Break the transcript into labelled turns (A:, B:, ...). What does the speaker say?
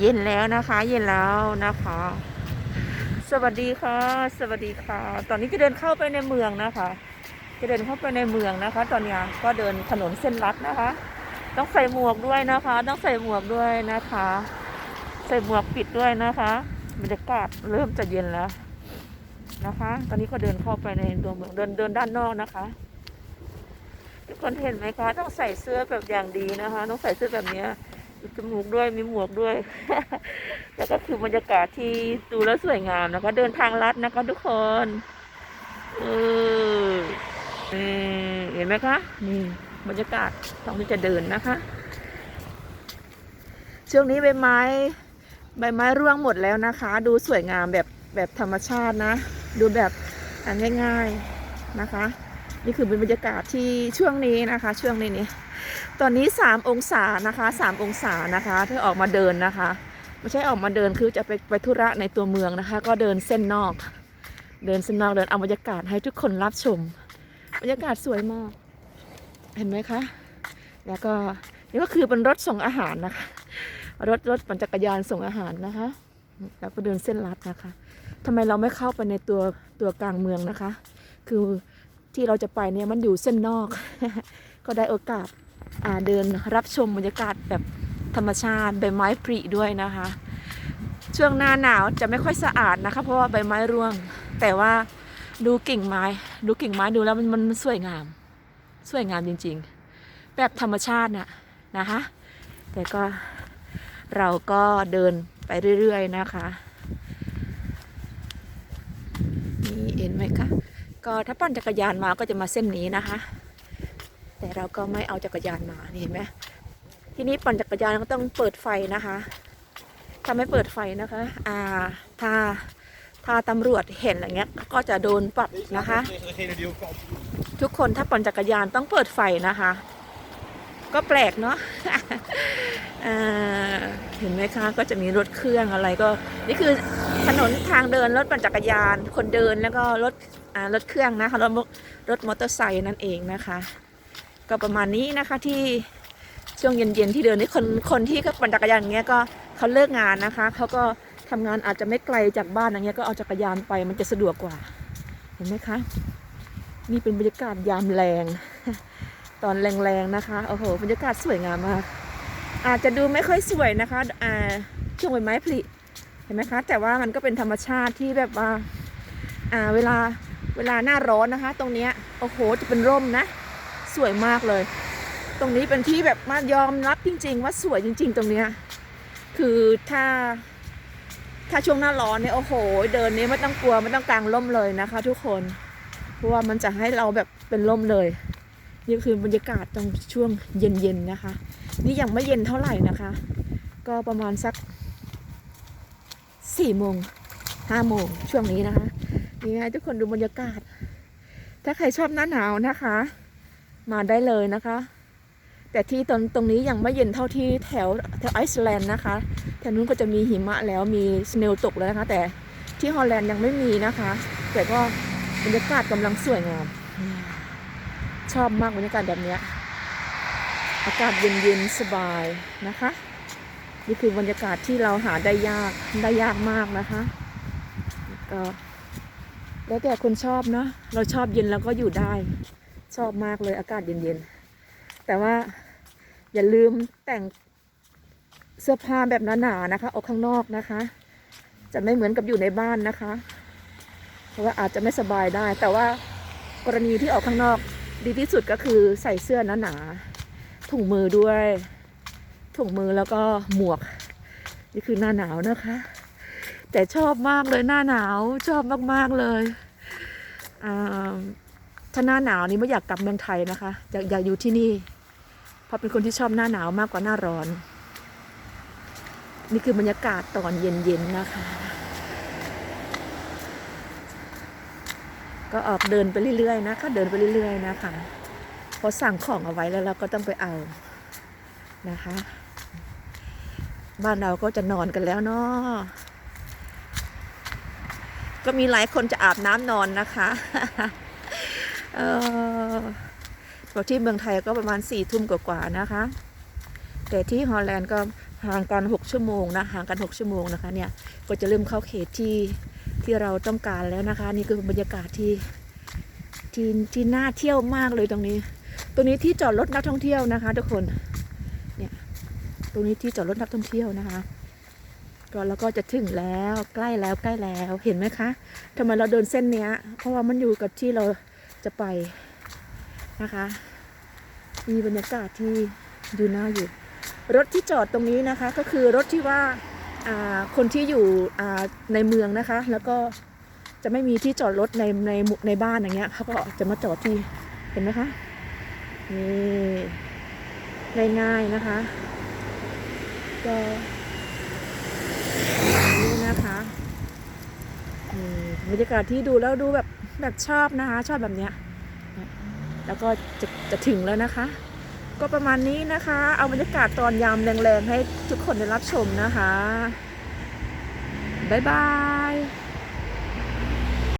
A: เย็นแล้วนะคะ เย็นแล้วนะคะ สวัสดีค่ะ สวัสดีค่ะ ตอนนี้จะเดินเข้าไปในเมืองนะคะ จะเดินเข้าไปในเมืองนะคะ ตอนนี้ก็เดินถนนเส้นลัดนะคะ ต้องใส่หมวกด้วยนะคะ ต้องใส่หมวกด้วยนะคะ ใส่หมวกปิดด้วยนะคะบรรยากาศเริ่มจะเย็นแล้วนะคะ ตอนนี้ก็เดินเข้าไปในตัวเมืองเดินเดินด้านนอกนะคะ ทุกคนเห็นไหมคะ ต้องใส่เสื้อแบบอย่างดีนะคะ ต้องใส่เสื้อแบบนี้ มีจมูกด้วยมีหมวกด้วย แล้วก็คือบรรยากาศที่ดูแล้วสวยงามนะคะเดินทางลัดนะคะทุกคนเออเออเห็นไหมคะ นี่บรรยากาศตรงที่จะเดินนะคะ ช่วงนี้ใบไม้ ใบไม้ร่วงหมดแล้วนะคะ ดูสวยงามแบบแบบธรรมชาตินะ ดูแบบง่าย ๆนะคะ นี่คือเป็นบรรยากาศที่ช่วงนี้นะคะ ช่วงนี้นี้ ตอนนี้ 3 องศานะคะ 3 องศานะคะที่ออกมาเดินนะคะ ไม่ใช่ออกมาเดินคือจะไปไปธุระในตัวเมืองนะคะ ก็เดินเส้นนอก เดินเส้นนอกเดินเอาบรรยากาศให้ทุกคนรับชม บรรยากาศสวยมาก เห็นไหมคะ แล้วก็นี่ก็คือเป็นรถส่งอาหารนะคะ รถรถปั่นจักรยานส่งอาหารนะคะ แล้วก็เดินเส้นลัดนะคะทำไมเราไม่เข้าไปในตัวตัวกลางเมืองนะคะ คือที่เราจะไปเนี่ยมันอยู่เส้นนอก ก็ได้โอกาส เดินรับชมบรรยากาศแบบธรรมชาติใบไม้ผลิด้วยนะคะ ช่วงหน้าหนาวจะไม่ค่อยสะอาดนะคะ เพราะว่าใบไม้ร่วง แต่ว่าดูกิ่งไม้ ดูกิ่งไม้ดูแล้วมันมันสวยงาม สวยงามจริง ๆ แบบธรรมชาติน่ะนะคะ แต่ก็เราก็เดินไปเรื่อย ๆ นะคะนี่เห็นไหมคะก็ถ้าปั่นจักรยานมาก็จะมาเส้นนี้นะคะ แต่เราก็ไม่เอาจักรยานมานี่เห็นไหมทีนี้ปั่นจักรยานก็ต้องเปิดไฟนะคะถ้าไม่เปิดไฟนะคะอ่าถ้าถ้าตำรวจเห็นอะไรเงี้ยก็จะโดนปรับนะคะ ทุกคนถ้าปั่นจักรยานต้องเปิดไฟนะคะ ก็แปลกเนาะเห็นไหมคะก็จะมีรถเครื่องอะไรก็ นี่คือถนนทางเดินรถปั่นจักรยาน คนเดินแล้วก็รถรถเครื่องนะคะรถรถมอเตอร์ไซค์นั่นเองนะคะ ก็ประมาณนี้นะคะที่ช่วงเย็นๆที่เดินนี่คนคนที่เขาปั่นจักรยานอย่างเงี้ยก็เขาเลิกงานนะคะเขาก็ทำงานอาจจะไม่ไกลจากบ้านอย่างเงี้ยก็เอาจักรยานไปมันจะสะดวกกว่า เห็นไหมคะนี่เป็นบรรยากาศยามแรง ตอนแรงๆนะคะโอ้โหบรรยากาศสวยงามมาก อาจจะดูไม่ค่อยสวยนะคะอ่าช่วงใบไม้ผลิเห็นไหมคะ แต่ว่ามันก็เป็นธรรมชาติที่แบบว่าอ่าเวลาเวลาหน้าร้อนนะคะ ตรงเนี้ยโอ้โหจะเป็นร่มนะ สวยมากเลย ตรงนี้เป็นที่แบบมายอมรับจริง ๆ ว่าสวยจริง ๆ ตรงเนี้ยคือถ้าถ้าช่วงหน้าร้อนเนี่ยโอ้โห เดินนี้ไม่ต้องกลัวไม่ต้องกางร่มเลยนะคะ ทุกคน เพราะว่ามันจะให้เราแบบเป็นร่มเลยนี่คือบรรยากาศตรงช่วงเย็นๆนะคะ นี่ยังไม่เย็นเท่าไหร่นะคะ ก็ประมาณสักสี่โมงห้าโมงช่วงนี้นะคะนี่ให้ทุกคนดูบรรยากาศ ถ้าใครชอบหน้าหนาวนะคะ มาได้เลยนะคะ แต่ที่ตรงตรงนี้ยังไม่เย็นเท่าที่แถวแถวไอซ์แลนด์นะคะแถวนู้นก็จะมีหิมะแล้วมีสเนลตกแล้วนะคะ แต่ที่ฮอลแลนด์ยังไม่มีนะคะ แต่ก็บรรยากาศกำลังสวยงาม ชอบมากบรรยากาศแบบนี้อากาศเย็นๆสบายนะคะ นี่คือบรรยากาศที่เราหาได้ยากได้ยากมากนะคะก็แล้วแต่คนชอบเนาะเราชอบเย็นแล้วก็อยู่ได้ ชอบมากเลยอากาศเย็นๆ แต่ว่าอย่าลืมแต่งเสื้อผ้าแบบหนาๆนะคะ ออกข้างนอกนะคะ จะไม่เหมือนกับอยู่ในบ้านนะคะ เพราะว่าอาจจะไม่สบายได้ แต่ว่ากรณีที่ออกข้างนอกดีที่สุดก็คือใส่เสื้อหนาๆถุงมือด้วยถุงมือแล้วก็หมวก นี่คือหน้าหนาวนะคะ แต่ชอบมากเลยหน้าหนาวชอบมากๆเลยอ่า ถ้าหน้าหนาวนี่ไม่อยากกลับเมืองไทยนะคะอยากอยากอยู่ที่นี่ เพราะเป็นคนที่ชอบหน้าหนาวมากกว่าหน้าร้อน นี่คือบรรยากาศตอนเย็นๆนะคะ ก็ออกเดินไปเรื่อยๆนะคะเดินไปเรื่อยๆนะคะพอสั่งของเอาไว้แล้วเราก็ต้องไปเอานะคะ บ้านเราก็จะนอนกันแล้วเนาะก็มีหลายคนจะอาบน้ำนอนนะคะ เออพอที่เมืองไทยก็ประมาณสี่ทุ่มกว่าๆนะคะ แต่ที่ฮอลแลนด์ก็ห่างกัน 6 ชั่วโมงนะห่างกัน 6 ชั่วโมงนะคะเนี่ยก็จะเริ่มเข้าเขตที่ที่เราต้องการแล้วนะคะ นี่คือบรรยากาศที่ที่ที่น่าเที่ยวมากเลยตรงนี้ ตรงนี้ที่จอดรถนักท่องเที่ยวนะคะทุกคนเนี่ยตรงนี้ที่จอดรถนักท่องเที่ยวนะคะก็แล้วก็จะถึงแล้วใกล้แล้วใกล้แล้วเห็นไหมคะทำไมเราเดินเส้นเนี้ย เพราะว่ามันอยู่กับที่เรา จะไปนะคะ มีบรรยากาศที่ดูน่าอยู่ รถที่จอดตรงนี้นะคะก็คือรถที่ว่าคนที่อยู่ในเมืองนะคะ แล้วก็จะไม่มีที่จอดรถในในในบ้านอย่างเงี้ยเขาก็จะมาจอดที่เห็นไหมคะนี่ง่ายๆนะคะก็นี่นะคะนี่บรรยากาศที่ดูแล้วดูแบบ แบบชอบนะคะ ชอบแบบเนี้ยแล้วก็จะจะถึงแล้วนะคะ ก็ประมาณนี้นะคะ เอาบรรยากาศตอนยามแรงๆ ให้ทุกคนได้รับชมนะคะ บ๊ายบาย